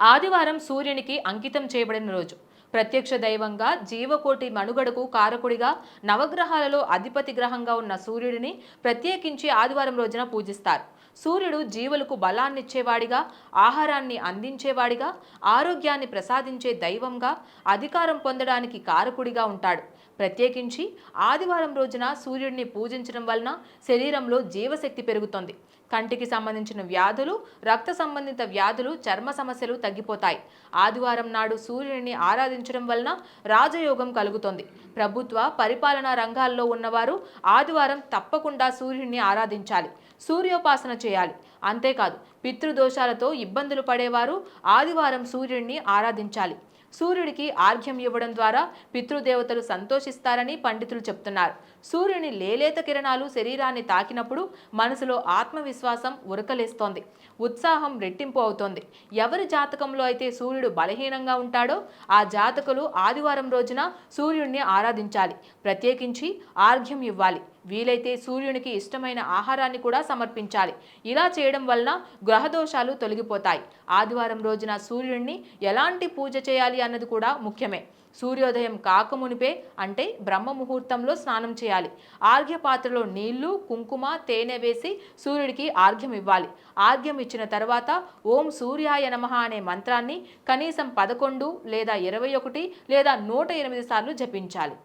ఆదివారం సూర్యునికి అంకితం చేయబడిన రోజు. ప్రత్యక్ష దైవంగా జీవకోటి మనుగడకు కారకుడిగా నవగ్రహాలలో అధిపతి గ్రహంగా ఉన్న సూర్యుడిని ప్రత్యేకించి ఆదివారం రోజున పూజిస్తారు. సూర్యుడు జీవులకు బలాన్నిచ్చేవాడిగా ఆహారాన్ని అందించేవాడిగా ఆరోగ్యాన్ని ప్రసాదించే దైవంగా అధికారం పొందడానికి కారకుడిగా ఉంటాడు. ప్రత్యేకించి ఆదివారం రోజున సూర్యుడిని పూజించడం వలన శరీరంలో జీవశక్తి పెరుగుతుంది. కంటికి సంబంధించిన వ్యాధులు రక్త సంబంధిత వ్యాధులు చర్మ సమస్యలు తగ్గిపోతాయి. ఆదివారం నాడు సూర్యుడిని ఆరాధించడం వలన రాజయోగం కలుగుతుంది. ప్రభుత్వ పరిపాలనా రంగాల్లో ఉన్నవారు ఆదివారం తప్పకుండా సూర్యుడిని ఆరాధించాలి. సూర్యోపాసన చేయాలి. అంతేకాదు పితృదోషాలతో ఇబ్బందులు పడేవారు ఆదివారం సూర్యుడిని ఆరాధించాలి. సూర్యుడికి ఆర్ఘ్యం ఇవ్వడం ద్వారా పితృదేవతలు సంతోషిస్తారని పండితులు చెప్తున్నారు. సూర్యుని లేలేత కిరణాలు శరీరాన్ని తాకినప్పుడు మనసులో ఆత్మవిశ్వాసం ఉరకలేస్తోంది. ఉత్సాహం రెట్టింపు అవుతోంది. ఎవరి జాతకంలో అయితే సూర్యుడు బలహీనంగా ఉంటాడో ఆ జాతకులు ఆదివారం రోజున సూర్యుడిని ఆరాధించాలి. ప్రత్యేకించి ఆర్ఘ్యం ఇవ్వాలి. వీలైతే సూర్యునికి ఇష్టమైన ఆహారాన్ని కూడా సమర్పించాలి. ఇలా చేయడం వలన గ్రహదోషాలు తొలగిపోతాయి. ఆదివారం రోజున సూర్యుడిని ఎలాంటి పూజ చేయాలి అన్నది కూడా ముఖ్యమే. సూర్యోదయం కాకమునిపే అంటే బ్రహ్మ ముహూర్తంలో స్నానం చేయాలి. ఆర్ఘ్య పాత్రలో నీళ్ళు కుంకుమ తేనె వేసి సూర్యుడికి ఆర్ఘ్యం ఇవ్వాలి. ఆర్ఘ్యం ఇచ్చిన తర్వాత ఓం సూర్యాయ నమః అనే మంత్రాన్ని కనీసం పదకొండు లేదా ఇరవై ఒకటి లేదా నూట ఎనిమిది సార్లు జపించాలి.